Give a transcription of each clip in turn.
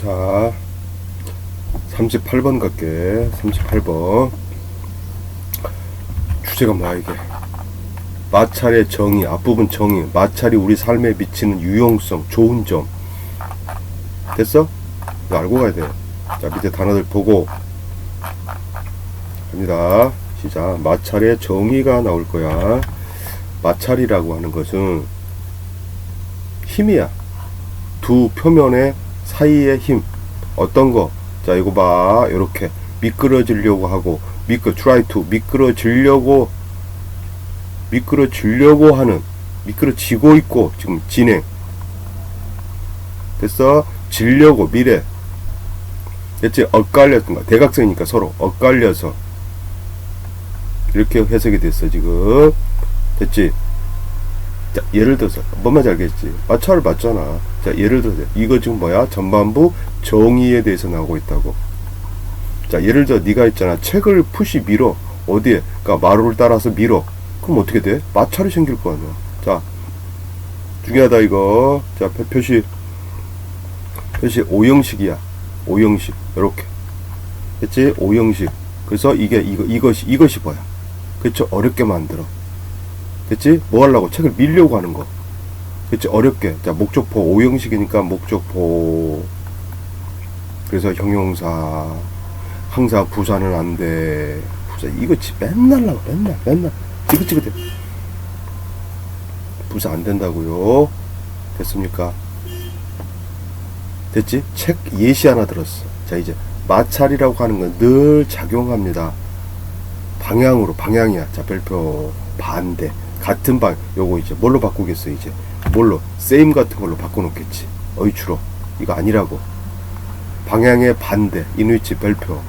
자, 38번 갈게. 38번. 주제가 뭐야, 이게? 마찰의 정의, 앞부분 정의, 마찰이 우리 삶에 미치는 유용성, 좋은 점. 됐어? 이거 알고 가야 돼. 자, 밑에 단어들 보고. 갑니다. 시작. 마찰의 정의가 나올 거야. 마찰이라고 하는 것은 힘이야. 두 표면의 사이의 힘. 어떤 거? 자, 이거 봐. 이렇게 미끄러지려고 하고, 미끄, try to, 미끄러지려고, 미끄러지려고 하는, 미끄러지고 있고, 지금 진행. 됐어? 지려고, 미래. 됐지? 엇갈렸던가. 대각선이니까 서로 엇갈려서. 이렇게 해석이 됐어, 지금. 됐지? 자, 예를 들어서, 뭔 말인지 알겠지? 마찰을 봤잖아. 자, 예를 들어서, 이거 지금 뭐야? 전반부 정의에 대해서 나오고 있다고. 자, 예를 들어, 네가 있잖아. 책을 푸시 밀어. 어디에? 그니까, 마루를 따라서 밀어. 그럼 어떻게 돼? 마찰이 생길 거 아니야. 자, 중요하다, 이거. 자, 표- 표시. 표시 오형식이야. 오형식. 요렇게. 됐지? 오형식. 그래서 이게, 이거, 이것이, 이것이 뭐야? 그쵸? 어렵게 만들어. 됐지? 뭐 하려고? 책을 밀려고 하는 거. 그치? 어렵게. 자, 목적포. 오형식이니까 목적포. 그래서 형용사. 항상 부사는 안 돼. 부사. 이거 지 맨날 나와. 맨날, 맨날. 지긋지긋해. 부사 안 된다고요. 됐습니까? 됐지? 책 예시 하나 들었어. 자, 이제 마찰이라고 하는 건 늘 작용합니다. 방향으로 방향이야. 자, 별표 반대. 같은 방. 요거 이제 뭘로 바꾸겠어, 이제? 뭘로? 세임 같은 걸로 바꿔 놓겠지. 어이추로. 이거 아니라고. 방향의 반대. 이누이치 별표.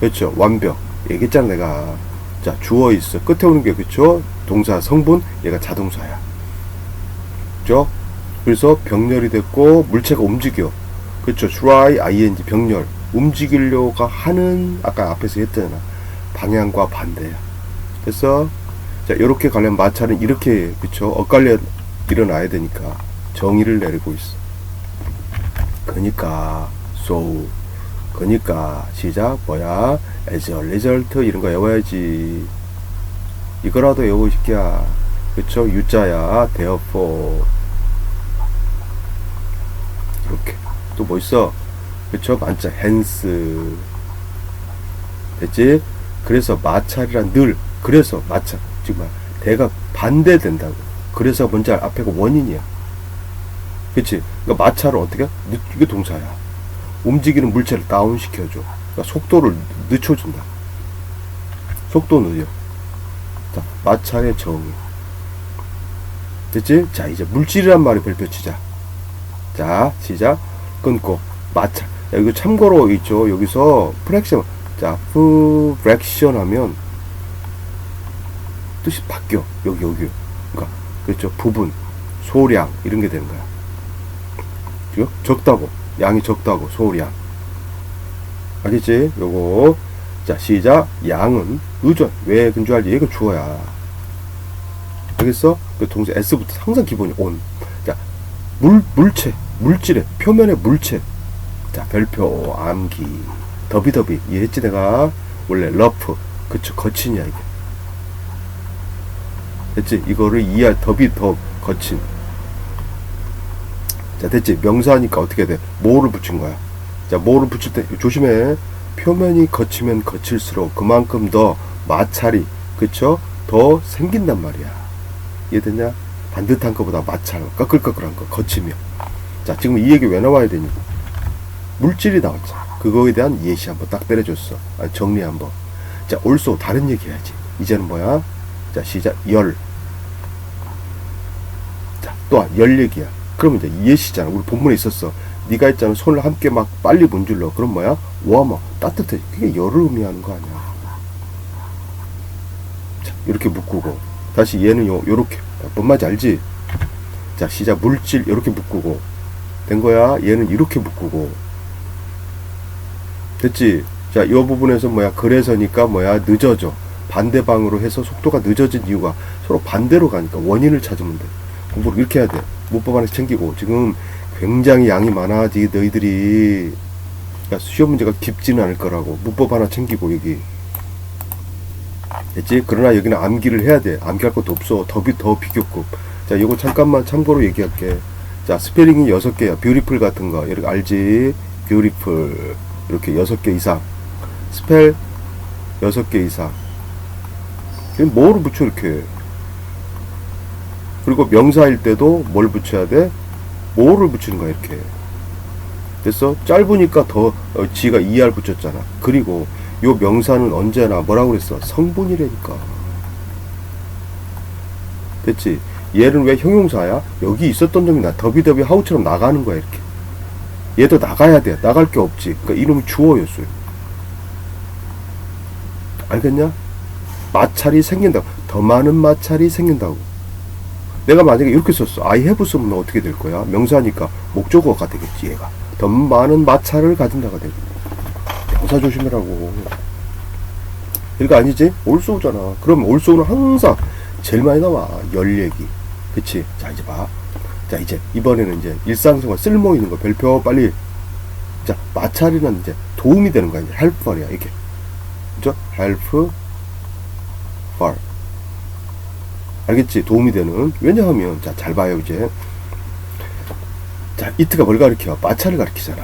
그렇죠. 완벽. 얘기했잖아, 내가. 자, 주어 있어. 끝에 오는 게 그렇죠? 동사 성분. 얘가 자동사야. 그죠? 그래서 병렬이 됐고 물체가 움직여. 그렇죠. try ing 병렬. 움직이려고 하는 아까 앞에서 했잖아. 방향과 반대야. 됐어? 자, 이렇게 가려면 마찰은 이렇게 그쵸? 엇갈려 일어나야 되니까 정의를 내리고 있어. 그니까 so 그니까 시작 뭐야? as a result 이런 거 외워야지. 이거라도 외우고 싶기야. 그쵸? 유자야. therefore 이렇게 또 뭐 있어? 그쵸? 만자 hence 됐지? 그래서 마찰이란 늘 그래서 마찰 뭐야? 대가 반대된다고. 그래서 뭔지 알 앞에가 원인이야. 그치? 그러니까 마찰을 어떻게? 해? 늦- 이게 동사야. 움직이는 물체를 다운시켜줘. 그러니까 속도를 늦춰준다. 속도 느려 자 마찰의 정의 됐지? 자 이제 물질이란 말이 별표 치자. 자 시작. 끊고. 마찰. 야, 이거 참고로 있죠 여기서 프랙션. 자 프랙션 하면 뜻이 바뀌어. 여기 여기. 그러니까 그렇죠. 부분 소량 이런 게 되는 거야. 그죠? 적다고. 양이 적다고. 소량. 알겠지? 요거. 자 시작. 양은 의존. 왜 근주 알지 얘가 주어야. 알겠어? 그 동사 s부터 항상 기본이 온 자 물, 물체, 물질의 표면의 물체. 자, 별표, 암기, 더비더비. 이해했지, 내가? 원래 러프. 그쵸, 거친이야, 이게. 됐지? 이거를 이해할 더비, 더, 거친. 자, 됐지? 명사니까 어떻게 돼? 뭐를 붙인 거야? 자, 뭐를 붙일 때, 조심해. 표면이 거치면 거칠수록 그만큼 더 마찰이, 그쵸? 더 생긴단 말이야. 이해됐냐? 반듯한 것보다 마찰, 꺼끌꺼끌한 거, 거치며. 자, 지금 이 얘기 왜 나와야 되니? 물질이 나왔잖아. 그거에 대한 예시 한번 딱 때려줬어. 아, 정리 한번. 자, 올소 다른 얘기 해야지. 이제는 뭐야? 자, 시작. 열. 자, 또한 열 얘기야. 그러면 이제 예시잖아. 우리 본문에 있었어. 네가 있잖아. 손을 함께 막 빨리 문질러. 그럼 뭐야? 와마 따뜻해. 그게 열을 의미하는 거 아니야. 자, 이렇게 묶고 다시 얘는 요 요렇게. 뭔 말인지 알지? 자, 시작 물질 이렇게 묶고 된 거야. 얘는 이렇게 묶고 됐지? 자, 이 부분에서 뭐야? 그래서니까 뭐야? 늦어져. 반대방으로 해서 속도가 늦어진 이유가 서로 반대로 가니까 원인을 찾으면 돼. 공부를 이렇게 해야 돼. 문법 안에서 챙기고. 지금 굉장히 양이 많아지 너희들이. 야, 시험 문제가 깊지는 않을 거라고. 문법 하나 챙기고 여기. 됐지? 그러나 여기는 암기를 해야 돼. 암기할 것도 없어. 더, 비, 더 비교급 자 요거 잠깐만 참고로 얘기할게. 자 스페링이 여섯 개야. 뷰티풀 같은 거. 이렇게 알지? 뷰티풀 이렇게 여섯 개 이상. 스펠 여섯 개 이상. 그럼 뭐를 붙여 이렇게 그리고 명사일 때도 뭘 붙여야 돼? 뭐를 붙이는 거야 이렇게 됐어? 짧으니까 더 어, 지가 ER 붙였잖아 그리고 요 명사는 언제나 뭐라고 그랬어? 성분이라니까 됐지? 얘는 왜 형용사야? 여기 있었던 놈이 나 더비더비 하우처럼 나가는 거야 이렇게 얘도 나가야 돼 나갈 게 없지 그러니까 이놈이 주어였어요 알겠냐? 마찰이 생긴다고 더 많은 마찰이 생긴다고 내가 만약에 이렇게 썼어. I have 쓰면 어떻게 될 거야? 명사니까 목적어가 되겠지 얘가. 더 많은 마찰을 가진다가 되고 명사 조심해라고. 이거 아니지? 올소우잖아. 그럼 올소우는 항상 제일 많이 나와. 열 얘기. 그치? 자 이제 봐 자 이제 이번에는 이제 일상생활 쓸모 있는 거 별표 빨리. 자 마찰이는 이제 도움이 되는 거야. 이제 helpful이야. 이게. 그죠? help far 알겠지? 도움이 되는 왜냐하면 자 잘 봐요 이제 자 이트가 뭘 가리켜? 마찰을 가리키잖아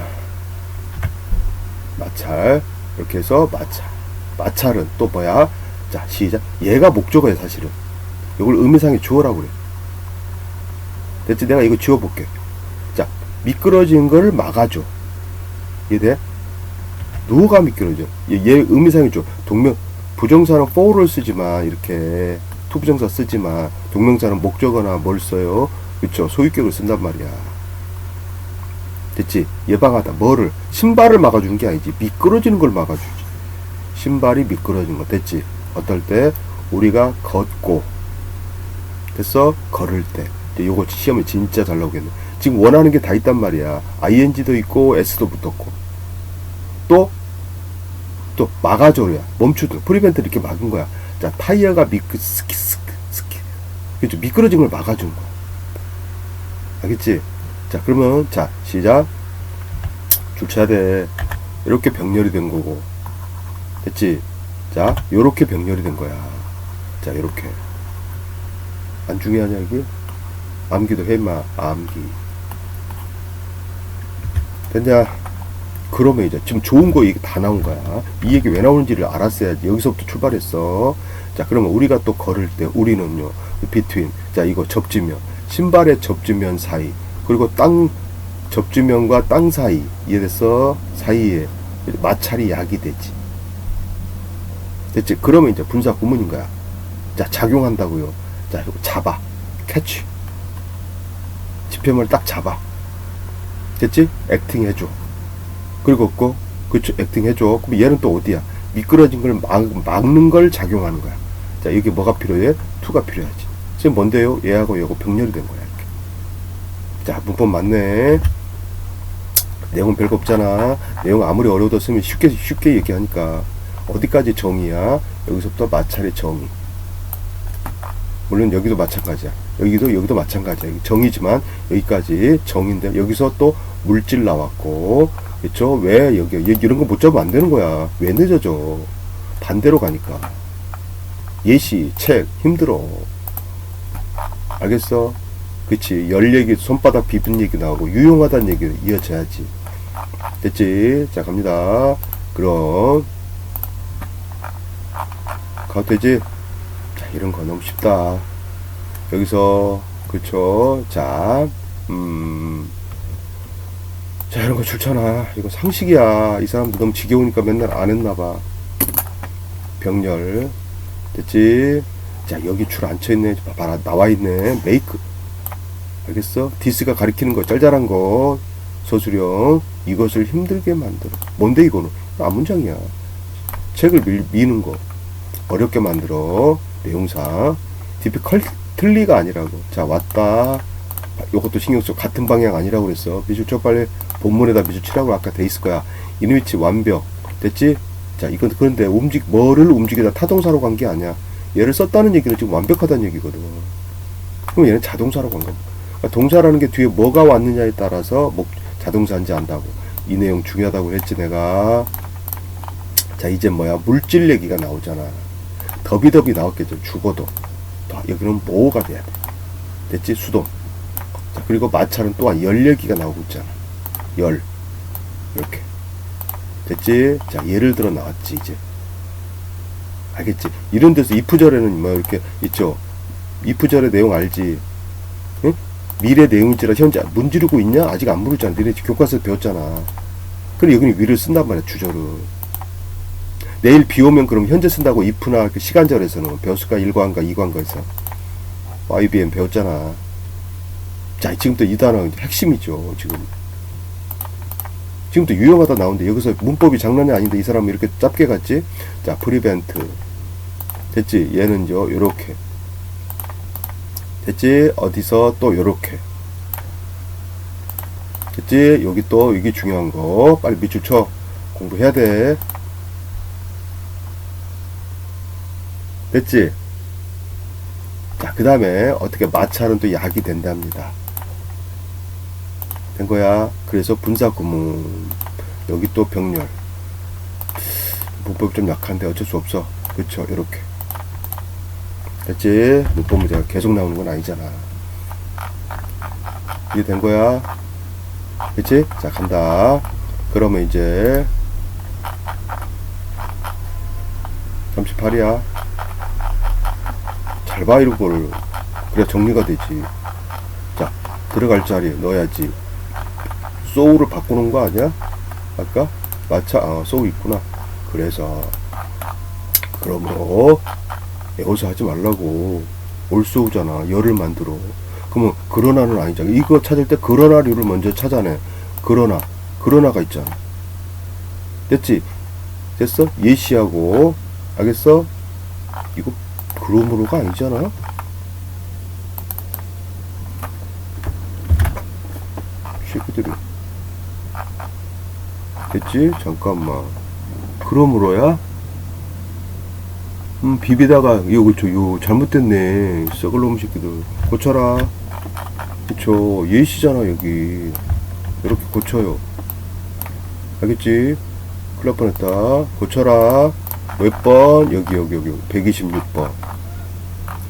마찰 이렇게 해서 마찰 마찰은 또 뭐야? 자 시작 얘가 목적어야 사실은 이걸 의미상의 주어라고 그래 됐지? 내가 이거 지워볼게 자 미끄러진 걸 막아줘 이해돼? 누가 미끄러져? 얘, 얘 의미상의 주 동명 부정사는 for를 쓰지만 이렇게 투부정사 쓰지만 동명사는 목적어나 뭘 써요? 그쵸? 소유격을 쓴단 말이야. 됐지? 예방하다. 뭐를? 신발을 막아주는 게 아니지. 미끄러지는 걸 막아주지. 신발이 미끄러진 거. 됐지? 어떨 때? 우리가 걷고. 됐어? 걸을 때. 요거 시험에 진짜 잘 나오겠네. 지금 원하는 게 다 있단 말이야. ing도 있고 s도 붙었고. 또? 또 막아줘야. 멈추든 프리벤트 이렇게 막은 거야 자 타이어가 미끄 스키 스키 스키 그죠? 미끄러진 걸 막아준 거야 알겠지? 자 그러면 자 시작. 줄 쳐야 돼. 이렇게 병렬이 된 거고. 됐지? 자 요렇게 병렬이 된 거야. 자 요렇게. 안 중요하냐 이게? 암기도 해마 암기. 됐냐? 그러면 이제 지금 좋은 거 얘기 다 나온 거야. 이 얘기 왜 나오는지를 알았어야지. 여기서부터 출발했어. 자, 그러면 우리가 또 걸을 때 우리는요. between. 자, 이거 접지면. 신발의 접지면 사이. 그리고 땅 접지면과 땅 사이. 이해됐어? 사이에 마찰이 약이 되지. 됐지? 그러면 이제 분사 구문인 거야. 자, 작용한다고요. 자, 이거 잡아. 캐치. 지표물 딱 잡아. 됐지? 액팅 해줘. 그리고 없고 그쵸 액팅 해줘 그럼 얘는 또 어디야 미끄러진 걸 막, 막는 걸 작용하는 거야 자 여기 뭐가 필요해? 투가 필요하지. 지금 뭔데요? 얘하고 얘하고 병렬이 된 거야 이렇게. 자 문법 맞네. 내용은 별거 없잖아. 내용 아무리 어려워도 쓰면 쉽게 쉽게 얘기하니까. 어디까지 정의야? 여기서부터 마찰의 정의. 물론 여기도 마찬가지야. 여기도 여기도 마찬가지야. 여기 정의지만 여기까지 정의인데 여기서 또 물질 나왔고 그쵸? 왜 여기 얘 이런 거 못 잡으면 안 되는 거야. 왜 늦어져? 반대로 가니까. 예시, 책 힘들어. 알겠어? 그치? 열 얘기, 손바닥 비분 얘기 나오고 유용하다는 얘기를 이어져야지. 됐지? 자 갑니다. 그럼 가도 되지? 자 이런 거 너무 쉽다. 여기서 그쵸? 자 음. 자 이런 거 좋잖아 이거 상식이야 이 사람도 너무 지겨우니까 맨날 안 했나봐 병렬 됐지? 자 여기 줄 앉혀있네. 봐라 나와있네. 메이크. 알겠어? 디스가 가리키는 거 짤짤한 거. 서술형. 이것을 힘들게 만들어. 뭔데 이거는? 아 문장이야. 책을 밀, 미는 거. 어렵게 만들어. 내용상. 디피컬틀리가 아니라고. 자 왔다. 요것도 신경 써 같은 방향 아니라고 그랬어. 미술 저 빨리 본문에다 미술 치라고 아까 돼 있을 거야. 이누이치 완벽. 됐지 자 이건 그런데 움직 뭐를 움직이다 타동사로 간 게 아니야. 얘를 썼다는 얘기는 지금 완벽하다는 얘기거든. 그럼 얘는 자동사로 간 거야 동사라는 게 뒤에 뭐가 왔느냐에 따라서 목 자동사인지 안다고. 이 내용 중요하다고 했지 내가. 자 이제 뭐야? 물질 얘기가 나오잖아. 더비더비 나왔겠죠. 죽어도. 또 여기는 뭐가 돼야 돼? 됐지? 수동. 자 그리고 마찰은 또한 열 얘기가 나오고 있잖아. 열. 이렇게 됐지? 자 예를 들어 나왔지 이제. 알겠지? 이런 데서 이프절에는 뭐 이렇게 있죠? 이프절의 내용 알지? 응? 미래 내용이지라 현재 문지르고 있냐? 아직 안 물었잖아 너네 교과서에서 배웠잖아. 그래 여기는 위를 쓴단 말이야 주절을. 내일 비 오면 그럼 현재 쓴다고 if나 그 시간절에서는 배웠을까 1과인가 2과인가에서. IBM 배웠잖아. 자 지금부터 이 단어 핵심이죠 지금 지금부터 유용하다 나오는데 여기서 문법이 장난이 아닌데 이 사람이 이렇게 짧게 갔지? 자 프리벤트 됐지? 얘는요 요렇게. 됐지? 어디서 또 요렇게. 됐지? 여기 또 이게 중요한 거. 빨리 밑줄 쳐. 공부해야 돼. 됐지? 자 그 다음에 어떻게 마찰은 또 약이 된답니다 된 거야. 그래서 분사 구문 여기 또 병렬. 문법이 좀 약한데 어쩔 수 없어. 그쵸? 이렇게. 됐지? 문법 문제가 계속 나오는 건 아니잖아. 이해 된 거야? 그치 자 간다. 그러면 이제 38이야. 잘 봐 이런 거를. 그래 정리가 되지. 자 들어갈 자리에 넣어야지 소우를 바꾸는 거 아니야? 아까 마차 아 소우 있구나. 그래서 그러므로 여기서 하지 말라고. 올소우잖아. 열을 만들어. 그러면 그러나는 아니잖아. 이거 찾을 때 그러나류를 먼저 찾아내. 그러나. 그러나가 있잖아. 됐지? 됐어? 예시하고. 알겠어? 이거 그러므로가 아니잖아 새끼들이 됐지? 잠깐만. 그러므로야? 음 비비다가 이거 그쵸 이거 잘못됐네. 썩을 놈 새끼들. 고쳐라. 그쵸. 예시잖아 여기. 이렇게 고쳐요. 알겠지? 날 뻔했다. 고쳐라. 몇 번? 여기 여기 여기. 126번.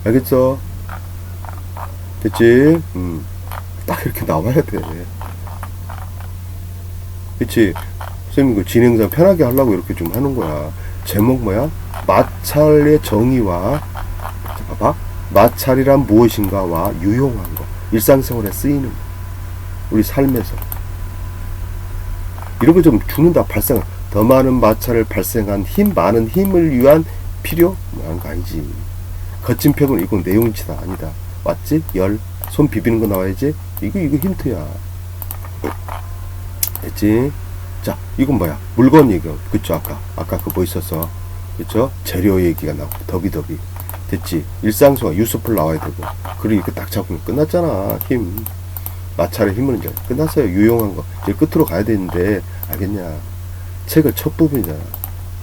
알겠어? 됐지? 음 딱 이렇게 나와야 돼. 그치 선생님 그 진행자 편하게 하려고 이렇게 좀 하는 거야. 제목 뭐야? 마찰의 정의와 자, 봐봐. 마찰이란 무엇인가와 유용한 거. 일상생활에 쓰이는 거. 우리 삶에서. 이런 거 좀 주는다 발생 더 많은 마찰을 발생한 힘 많은 힘을 위한 필요? 뭐한 거 아니지. 거친 표현 이건 내용치다 아니다. 맞지? 열. 손 비비는 거 나와야지. 이거 이거 힌트야. 됐지 자 이건 뭐야? 물건 얘기 그쵸? 아까 아까 그뭐 있었어. 그쵸? 재료 얘기가 나오고 더비더비 됐지? 일상생활 유스풀 나와야 되고. 그리고 이거 딱 잡으면 끝났잖아 힘. 마찰의 힘은 이제 끝났어요 유용한 거. 이제 끝으로 가야 되는데 알겠냐? 책을 첫 부분이잖아.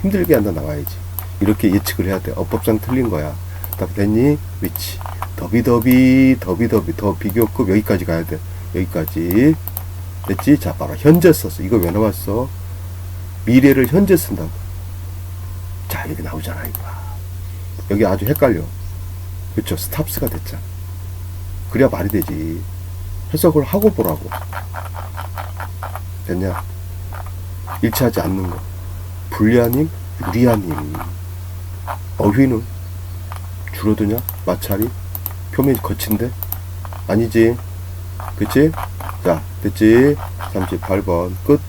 힘들게 한다 나와야지. 이렇게 예측을 해야 돼. 어법상 틀린 거야. 답 됐니? 위치. 더비더비 더비더비 더 비교급 여기까지 가야 돼. 여기까지 됐지? 자 바로 현재 썼어 이거 왜 나왔어? 미래를 현재 쓴다고. 자 여기 나오잖아 이거. 여기 아주 헷갈려. 그쵸? 스탑스가 됐잖아. 그래야 말이 되지. 해석을 하고 보라고. 됐냐? 일치하지 않는 거. 불리하님 유리하님. 어휘는 줄어드냐? 마찰이? 표면이 거친데? 아니지 그치? 자 됐지? 38번. 끝